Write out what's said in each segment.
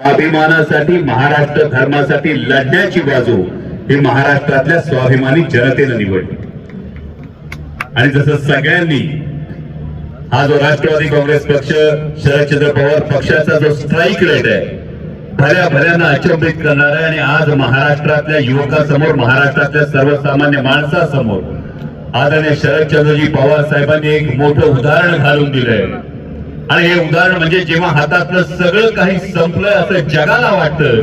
स्वाभिमानासाठी महाराष्ट्र धर्मासाठी लढण्याची बाजू ही महाराष्ट्रातल्या स्वाभिमानी जनतेनं निवडली. आणि जसं सगळ्यांनी हा जो राष्ट्रवादी काँग्रेस पक्ष शरदचंद्र पवार पक्षाचा जो स्ट्राईक रेट आहे भल्या भल्यांना अचंबित करणार आहे. आणि आज महाराष्ट्रातल्या युवकासमोर महाराष्ट्रातल्या सर्वसामान्य माणसासमोर आदरणीय शरदचंद्रजी पवार साहेबांनी एक मोठं उदाहरण घालून दिलंय. आणि हे उदाहरण म्हणजे जेव्हा हातातलं सगळं काही संपलंय असं जगाला वाटतं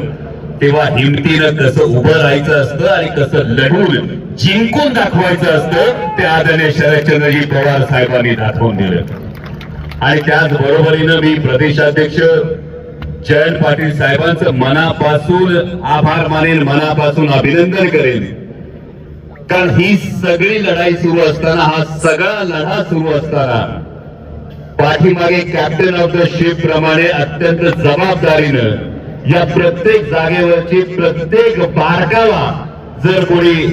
तेव्हा हिमतीनं कसं उभं राहायचं असतं आणि कसं लढून जिंकून दाखवायचं असतं ते आदरणीय शरदचंद्रजी पवार साहेबांनी दाखवून दिलं. आणि त्याच बरोबरीनं मी प्रदेशाध्यक्ष जयंत पाटील साहेबांचं मनापासून आभार मानेन मनापासून अभिनंदन करेन. कारण ही सगळी लढाई सुरू असताना हा सगळा लढा सुरू असताना पाठीमागे कॅप्टन ऑफ द शिप प्रमाणे अत्यंत जबाबदारीनं या प्रत्येक जागेवरची प्रत्येक बारकावा जर कोणी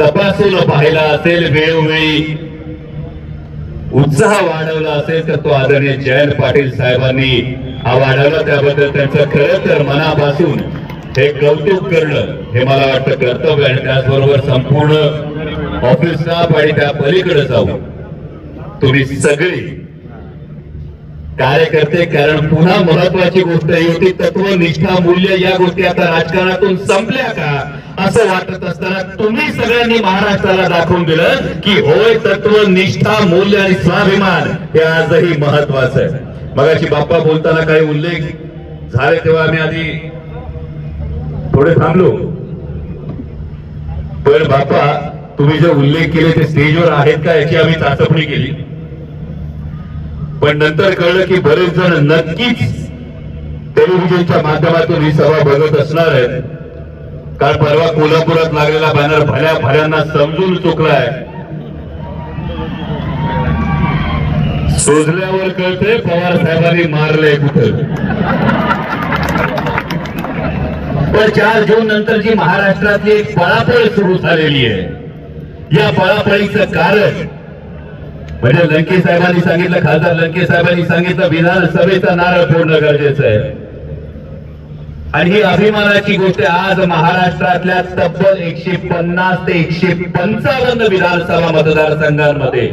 तपासून पाहिला असेल वेळोवेळी उत्साह वाढवला असेल तर तो आदरणीय जयंत पाटील साहेबांनी हा वाढवला त्याबद्दल त्यांचं खरं तर मनापासून हे कौतुक करणं हे मला वाटतं कर्तव्य आणि त्याचबरोबर संपूर्ण ऑफिस स्टाफ आणि त्या पलीकडे जाऊ तुम्ही सगळी कार्यकर्ते कारण पुन्हा महत्वाची गोष्ट ही होती तत्व निष्ठा मूल्य या गोष्टी आता राजकारणातून संपल्या का? असं वाटत असताना तुम्ही सगळ्यांनी महाराष्ट्राला दाखवून दिलं की होय तत्व निष्ठा मूल्य आणि स्वाभिमान हे आजही महत्वाचं आहे. मगाशी बाप्पा बोलताना काही उल्लेख झाले तेव्हा आम्ही आधी थोडे थांबलो. पण बाप्पा तुम्ही जे उल्लेख केले ते स्टेजवर आहेत का याची आम्ही चाचपणी केली. पण नंतर कळलं की बरेच जण नक्कीच टेलिव्हिजनच्या माध्यमातून ही सभा बघत असणार आहेत. कारण परवा कोल्हापुरात लागलेला बॅनर भल्या भल्यांना समजून चुकलाय. शोधल्यावर कळते पवार साहेबांनी मारलंय कुठं. पण चार जून नंतर जी महाराष्ट्रातली एक पळापळ सुरू झालेली आहे. या पळापळीचं कारण म्हणजे लंके साहेबांनी सांगितलं खासदार लंके साहेबांनी सांगितलं विधानसभेचा नारळ फोडणं गरजेचं आहे. आणि ही अभिमानाची गोष्ट आज महाराष्ट्रातल्या तब्बल एकशे पन्नास ते एकशे पंचावन्न विधानसभा मतदारसंघांमध्ये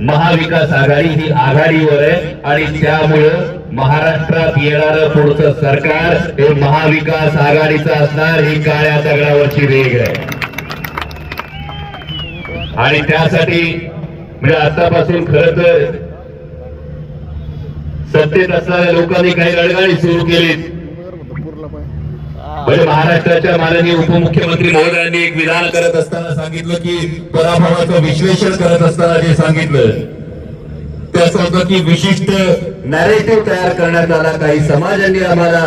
महाविकास आघाडी ही आघाडीवर आहे आणि त्यामुळं महाराष्ट्रात येणारं पुढचं सरकार हे महाविकास आघाडीचं असणार ही काळ्या दगडावरची रेग आहे. आणि त्यासाठी म्हणजे आतापासून खर तर सत्तेत असणाऱ्या लोकांनी काही रणगाडी सुरू केली म्हणजे महाराष्ट्राच्या माननीय उपमुख्यमंत्री महोदयांनी एक विधान करत असताना सांगितलं की पराभवाचं विश्लेषण करत असताना जे सांगितलं ते असं की विशिष्ट नॅरेटिव्ह तयार करण्यात आला. काही समाजांनी आम्हाला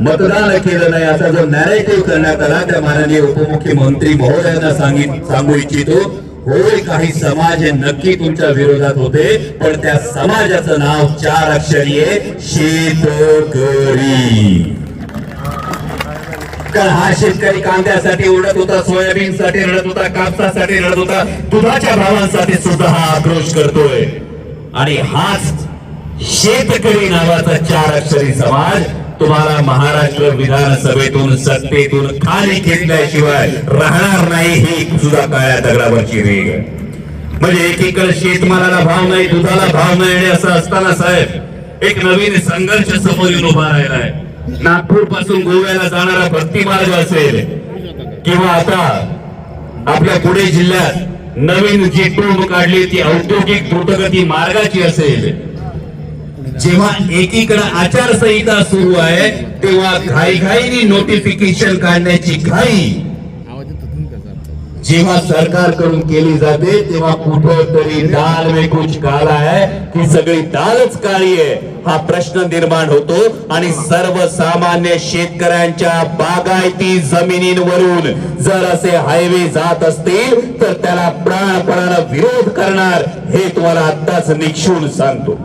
मतदान केलं नाही. असा जो नॅरेटिव्ह करण्यात आला त्या माननीय उपमुख्यमंत्री महोदयांना सांगित सांगू इच्छितो. होय काही समाज हे नक्की तुमच्या विरोधात होते पण त्या समाजाचं नाव चार अक्षरी आहे शेतकरी. कारण हा शेतकरी कांद्यासाठी ओढत होता सोयाबीन साठी रडत होता कापसासाठी रडत होता दुधाच्या भावांसाठी सुद्धा हा आक्रोश करतोय. आणि हाच शेतकरी नावाचा चार अक्षरी समाज तुम्हाला महाराष्ट्र विधानसभेतून सत्तेतून खाली घेतल्याशिवाय राहणार नाही ही सुद्धा काळ्या दगडावरची रेग म्हणजे एकीकडे शेतमालाला भाव नाही दुधाला भाव नाही आणि असं असताना साहेब एक नवीन संघर्ष समोर येऊन उभा राहिलाय नागपूरपासून गोव्याला जाणारा भक्ती मार्ग असेल किंवा आता आपल्या पुणे जिल्ह्यात नवीन जी टोम काढली ती औद्योगिक द्रुतगती मार्गाची असेल जेव्हा एकीकडे आचारसंहिता सुरू आहे तेव्हा घाईघाईने नोटिफिकेशन काढण्याची घाई. जेव्हा सरकारकडून केली जाते तेव्हा कुठं तरी दाल में कुछ काला सगळी दालच काळी आहे. हा प्रश्न निर्माण होतो आणि सर्वसामान्य शेतकऱ्यांच्या बागायती जमिनींवरून जर असे हायवे जात असतील तर त्याला प्राणपणानं विरोध करणार हे तुम्हाला आत्ताच निक्षून सांगतो.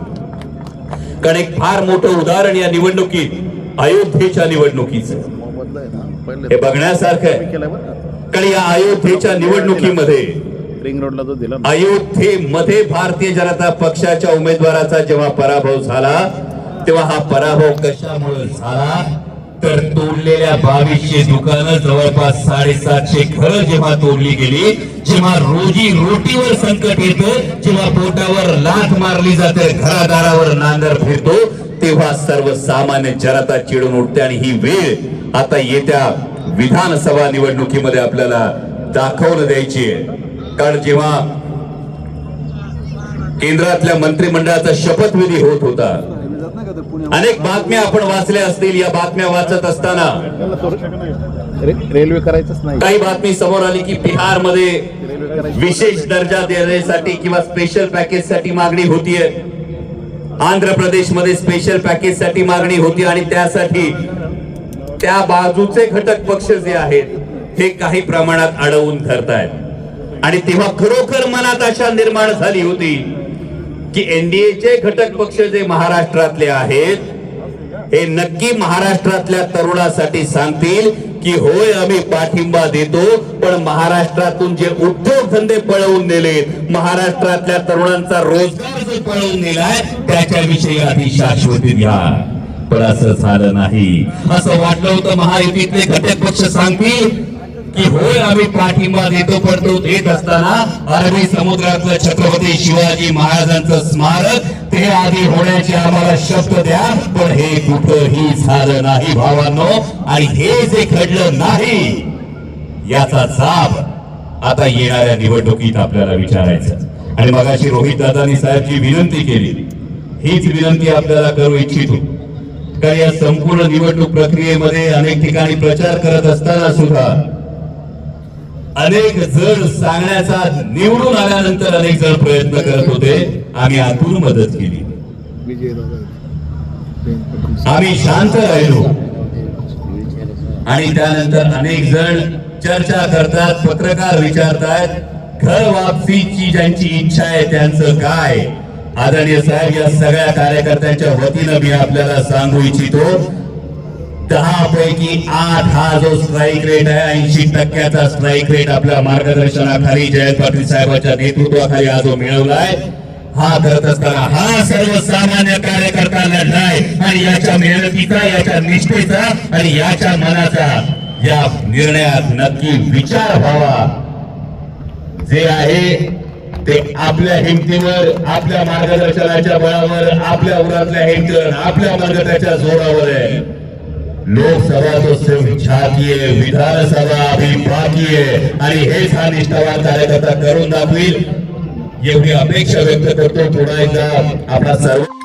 कारण एक फार मोठं उदाहरण या निवडणुकीत अयोध्येच्या निवडणुकीचं. हे बघण्यासारखं आहे. कारण या अयोध्येच्या निवडणुकीमध्ये रिंग रोडला जो दिला. ना अयोध्येमध्ये भारतीय जनता पक्षाच्या उमेदवाराचा जेव्हा पराभव झाला तेव्हा हा पराभव कशामुळे झाला? तर तोडलेल्या बावीसशे दुकानं जवळपास साडेसातशे घरं जेव्हा तोडली गेली जेव्हा रोजी रोटीवर संकट येतं जेव्हा पोटावर लाथ मारली जाते घरादारावर नांदर फिरतो तेव्हा सर्वसामान्य जनता चिडून उठते आणि ही वेळ आता येत्या विधानसभा निवडणुकीमध्ये आपल्याला दाखवून द्यायची आहे. कारण जेव्हा केंद्रातल्या मंत्रिमंडळाचा शपथविधी होत होता अनेक बातम्या आपण वाचल्या असतील या बातम्या वाचत असताना. रेल्वे करायचंच नाही. काही बातमी समोर आली की बिहारमध्ये विशेष दर्जा देण्यासाठी किंवा स्पेशल पॅकेजसाठी मागणी होतीये. आंध्र प्रदेशमध्ये स्पेशल पॅकेजसाठी मागणी होती आणि त्यासाठी त्या बाजूचे घटक पक्ष जे आहेत हे काही प्रमाणात अडवून धरतायत. आणि तेव्हा खरोखर मनात आशा निर्माण झाली होती की एनडीएचे घटक पक्ष जे महाराष्ट्रातले आहेत हे नक्की महाराष्ट्रातल्या तरुणासाठी सांगतील की होय आम्ही पाठिंबा देतो पण महाराष्ट्रातून जे उद्योगधंदे पळवून नेलेत महाराष्ट्रातल्या तरुणांचा रोजगार जो पळवून नेलाय त्याच्याविषयी आधी शाश्वती द्या पण असं झालं नाही. असं वाटलं होतं महायुतीतले घटक पक्ष सांगतील की होय आम्ही पाठिंबा देतो पण तो देत असताना अरबी समुद्रातलं छत्रपती शिवाजी महाराजांचं स्मारक ते आधी होण्याचे आम्हाला शब्द द्या पण हे कुठंही झालं नाही भावांनो आणि हे जे घडलं नाही याचा जाब आता येणाऱ्या निवडणुकीत आपल्याला विचारायचं आणि मगाशी रोहित दादानी साहेबची विनंती केली. हीच विनंती आपल्याला करू इच्छितो. कारण या संपूर्ण निवडणूक प्रक्रियेमध्ये अनेक ठिकाणी प्रचार करत असताना सुद्धा अनेक जण सांगण्याचा निवडून आल्यानंतर अनेक जण प्रयत्न करत होते. आम्ही आतून मदत केली. आम्ही शांत राहिलो. आणि त्यानंतर अनेक जण चर्चा करतात पत्रकार विचारतात घर वापसीची ज्यांची इच्छा आहे त्यांचं काय? आदरणीय साहेब या सगळ्या कार्यकर्त्यांच्या वतीनं मी आपल्याला सांगू इच्छितो. दहा पैकी आठ हा जो स्ट्राईक रेट आहे ऐंशी टक्क्याचा स्ट्राईक रेट आपल्या मार्गदर्शनाखाली जयंत पाटील साहेबांच्या नेतृत्वाखाली हा जो मिळवलाय हा करत असताना हा सर्वसामान्य कार्यकर्ता लढलाय आणि याच्या मेहनतीचा याच्या निष्ठेचा आणि याच्या मनाचा या निर्णयात नक्की विचार व्हावा. जे आहे ते आपल्या हिमतीवर आपल्या मार्गदर्शनाच्या बळावर आपल्या उरातल्या हिमतीवर आपल्या मार्गदर्शनाच्या जोरावर आहे. लोकसभा तो सिर्फ आहे विधानसभा अभी बाकी आहे आणि हेच हा निष्ठावान कार्यकर्ता करून दाखवील. एवढी अपेक्षा व्यक्त करतो थोडा एकदा आपला सर्व